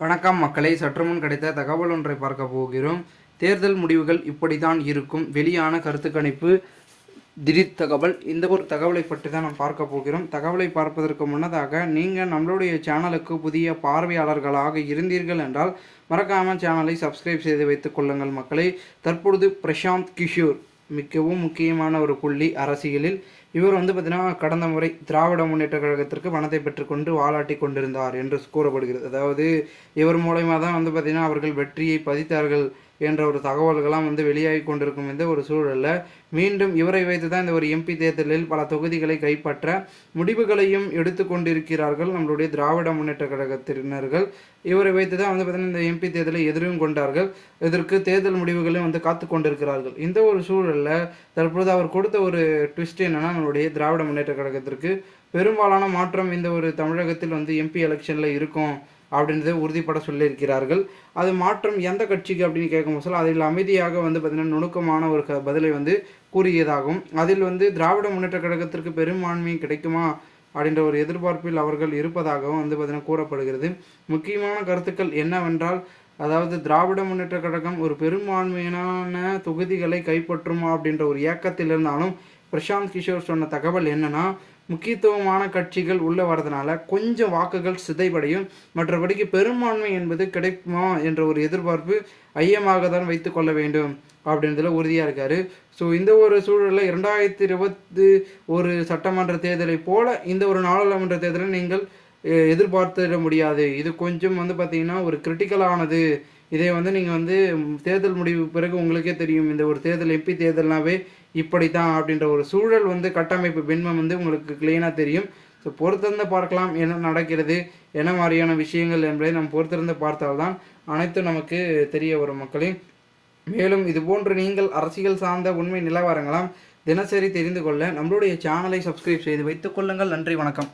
வணக்கம் மக்களை சற்று முன் கிடைத்த தகவல் ஒன்றை பார்க்க போகிறோம். தேர்தல் முடிவுகள் இப்படித்தான் இருக்கும். வெளியான கருத்து கணிப்பு திடீர் தகவல். இந்த ஒரு தகவலை பற்றி தான் நாம் பார்க்க போகிறோம். தகவலை பார்ப்பதற்கு முன்னதாக நீங்கள் நம்மளுடைய சேனலுக்கு புதிய பார்வையாளர்களாக இருந்தீர்கள் என்றால் மறக்காமல் சேனலை சப்ஸ்கிரைப் செய்து வைத்துக் கொள்ளுங்கள் மக்களை. தற்பொழுது பிரசாந்த் கிஷோர் மிகவும் முக்கியமான ஒரு புள்ளி அரசியலில் இவர் வந்து பார்த்தீங்கன்னா கடந்த முறை திராவிட முன்னேற்ற கழகத்திற்கு பணத்தை பெற்றுக்கொண்டு வாலாட்டி கொண்டிருந்தார் என்று கூறப்படுகிறது. அதாவது இவர் மூலயமா தான் வந்து பார்த்தீங்கன்னா அவர்கள் வெற்றியை பதித்தார்கள் என்ற ஒரு தகவல்கள்லாம் வந்து வெளியாகி கொண்டிருக்கும் இந்த ஒரு சூழலில் மீண்டும் இவரை வைத்து தான் இந்த ஒரு எம்பி தேர்தலில் பல தொகுதிகளை கைப்பற்ற முடிவுகளையும் எடுத்து கொண்டிருக்கிறார்கள் நம்மளுடைய திராவிட முன்னேற்ற கழகத்தினர்கள். இவரை வைத்து தான் வந்து பார்த்தீங்கன்னா இந்த எம்பி தேர்தலை எதிரும் கொண்டார்கள். இதற்கு தேர்தல் முடிவுகளையும் வந்து காத்து கொண்டிருக்கிறார்கள். இந்த ஒரு சூழலில் தற்பொழுது அவர் கொடுத்த ஒரு ட்விஸ்ட் என்னென்னா நம்மளுடைய திராவிட முன்னேற்ற கழகத்திற்கு பெரும்பாலான மாற்றம் இந்த ஒரு தமிழகத்தில் வந்து எம்பி எலெக்ஷனில் இருக்கும். அப்படின்றத உறுதிப்பட சொல்லியிருக்கிறார்கள். அது மாற்றம் எந்த கட்சிக்கு அப்படின்னு கேட்கும் சொல்ல அதில் அமைதியாக வந்து பார்த்திங்கன்னா நுணுக்கமான ஒரு க பதிலை வந்து கூறியதாகும். அதில் வந்து திராவிட முன்னேற்ற கழகத்திற்கு பெரும்பான்மை கிடைக்குமா அப்படின்ற ஒரு எதிர்பார்ப்பில் அவர்கள் இருப்பதாகவும் வந்து பார்த்திங்கன்னா கூறப்படுகிறது. முக்கியமான கருத்துக்கள் என்னவென்றால் அதாவது திராவிட முன்னேற்ற கழகம் ஒரு பெரும்பான்மையான தொகுதிகளை கைப்பற்றுமா அப்படின்ற ஒரு ஏக்கத்தில் இருந்தாலும் பிரசாந்த் கிஷோர் சொன்ன தகவல் என்னன்னா முக்கியத்துவமான கட்சிகள் உள்ளே வரதுனால கொஞ்சம் வாக்குகள் சிதைவடையும். மற்றபடிக்கு பெரும்பான்மை என்பது கிடைக்குமா என்ற ஒரு எதிர்பார்ப்பு ஐயமாக தான் வைத்து கொள்ள வேண்டும் அப்படின்றதுல உறுதியாக இருக்கார். ஸோ இந்த ஒரு சூழலில் இரண்டாயிரத்தி இருபத்தி ஒரு சட்டமன்ற தேர்தலை போல இந்த ஒரு நாடாளுமன்ற தேர்தலை நீங்கள் எதிர்பார்த்திட முடியாது. இது கொஞ்சம் வந்து பார்த்திங்கன்னா ஒரு கிரிட்டிக்கலானது இதை வந்து நீங்கள் வந்து தேர்தல் முடிவு பிறகு உங்களுக்கே தெரியும். இந்த ஒரு தேர்தல் எம்பி தேர்தல்னாவே இப்படி தான் அப்படின்ற ஒரு சூழல் வந்து கட்டமைப்பு பின்மம் வந்து உங்களுக்கு கிளீனாக தெரியும். ஸோ பொறுத்திருந்து பார்க்கலாம் என்ன நடக்கிறது என்ன மாதிரியான விஷயங்கள் என்பதை நாம் பொறுத்திருந்து பார்த்தால்தான் அனைத்தும் நமக்கு தெரிய வரும் மக்களே. மேலும் இது போன்று நீங்கள் அரசியல் சார்ந்த உண்மை நிலவரங்களாம் தினசரி தெரிந்து கொள்ள நம்மளுடைய சேனலை சப்ஸ்கிரைப் செய்து வைத்துக் கொள்ளுங்கள். நன்றி வணக்கம்.